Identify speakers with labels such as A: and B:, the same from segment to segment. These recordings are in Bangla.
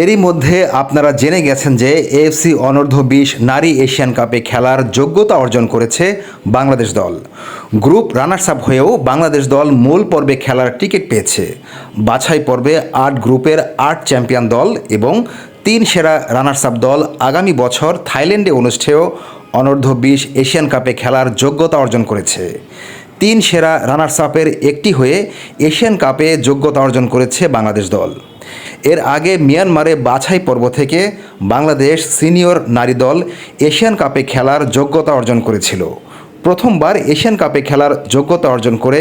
A: এরই মধ্যে আপনারা জেনে গেছেন যে এএফসি অনূর্ধ্ব বিশ নারী এশিয়ান কাপে খেলার যোগ্যতা অর্জন করেছে বাংলাদেশ দল। গ্রুপ রানার্স আপ হয়েও বাংলাদেশ দল মূল পর্বে খেলার টিকিট পেয়েছে। বাছাই পর্বে আট গ্রুপের আট চ্যাম্পিয়ন দল এবং তিন সেরা রানার্স আপ দল আগামী বছর থাইল্যান্ডে অনুষ্ঠেয় অনূর্ধ্ব বিশ এশিয়ান কাপে খেলার যোগ্যতা অর্জন করেছে। তিন সেরা রানার্স আপের একটি হয়ে এশিয়ান কাপে যোগ্যতা অর্জন করেছে বাংলাদেশ দল। এর আগে মিয়ানমারে বাছাই পর্ব থেকে বাংলাদেশ সিনিয়র নারী দল এশিয়ান কাপে খেলার যোগ্যতা অর্জন করেছিল। প্রথমবার এশিয়ান কাপে খেলার যোগ্যতা অর্জন করে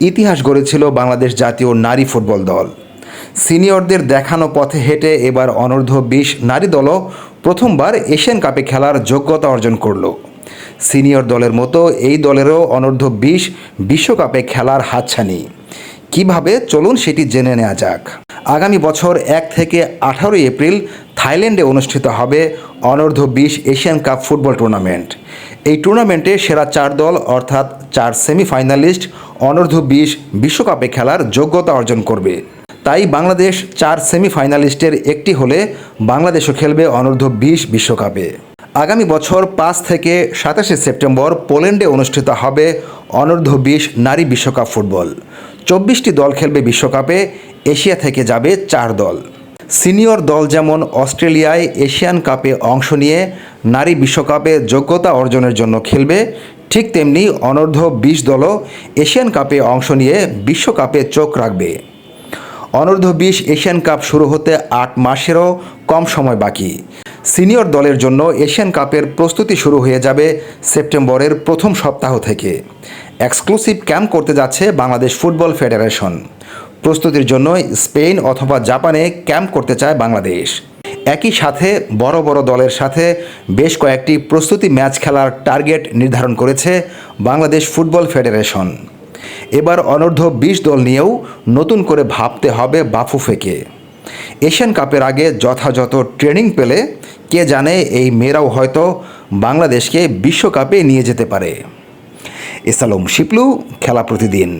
A: ইতিহাস গড়েছিল বাংলাদেশ জাতীয় নারী ফুটবল দল। সিনিয়রদের দেখানো পথে হেঁটে এবার অনূর্ধ্ব বিশ নারী দলও প্রথমবার এশিয়ান কাপে খেলার যোগ্যতা অর্জন করল। সিনিয়র দলের মতো এই দলেরও অনূর্ধ্ব বিশ বিশ্বকাপে খেলার হাতছানি। কীভাবে? চলুন সেটি জেনে নেওয়া যাক। আগামী বছর এক থেকে আঠারোই এপ্রিল থাইল্যান্ডে অনুষ্ঠিত হবে অনূর্ধ্ব বিশ এশিয়ান কাপ ফুটবল টুর্নামেন্ট। এই টুর্নামেন্টে সেরা চার দল অর্থাৎ চার সেমিফাইনালিস্ট অনূর্ধ্ব বিশ বিশ্বকাপে খেলার যোগ্যতা অর্জন করবে। তাই বাংলাদেশ চার সেমিফাইনালিস্টের একটি হলে বাংলাদেশও খেলবে অনূর্ধ্ব বিশ বিশ্বকাপে। আগামী বছর পাঁচ থেকে সাতাশে সেপ্টেম্বর পোল্যান্ডে অনুষ্ঠিত হবে অনূর্ধ্ব বিশ নারী বিশ্বকাপ ফুটবল। চব্বিশটি দল খেলবে বিশ্বকাপে, এশিয়া থেকে যাবে চার দল। সিনিয়র দল যেমন অস্ট্রেলিয়ায় এশিয়ান কাপে অংশ নিয়ে নারী বিশ্বকাপে যোগ্যতা অর্জনের জন্য খেলবে, ঠিক তেমনি অনূর্ধ্ব বিশ দলও এশিয়ান কাপে অংশ নিয়ে বিশ্বকাপে চোখ রাখবে। অনূর্ধ্ব বিশ এশিয়ান কাপ শুরু হতে আট মাসেরও কম সময় বাকি। সিনিয়র দলের জন্য এশিয়ান কাপের প্রস্তুতি শুরু হয়ে যাবে সেপ্টেম্বরের প্রথম সপ্তাহ থেকে। এক্সক্লুসিভ ক্যাম্প করতে যাচ্ছে বাংলাদেশ ফুটবল ফেডারেশন। প্রস্তুতির জন্য স্পেন অথবা জাপানে ক্যাম্প করতে চায় বাংলাদেশ। একই সাথে বড় বড় দলের সাথে বেশ কয়েকটি প্রস্তুতি ম্যাচ খেলার টার্গেট নির্ধারণ করেছে বাংলাদেশ ফুটবল ফেডারেশন। এবার অনূর্ধ্ব বিশ দল নিয়েও নতুন করে ভাবতে হবে বাফুফেকে। এশিয়ান কাপের আগে যথাযথ ট্রেনিং পেলে কে জানে এই মেয়েরাও হয়তো বাংলাদেশকে বিশ্বকাপে নিয়ে যেতে পারে। এসালম শিপলু, খেলা প্রতিদিন।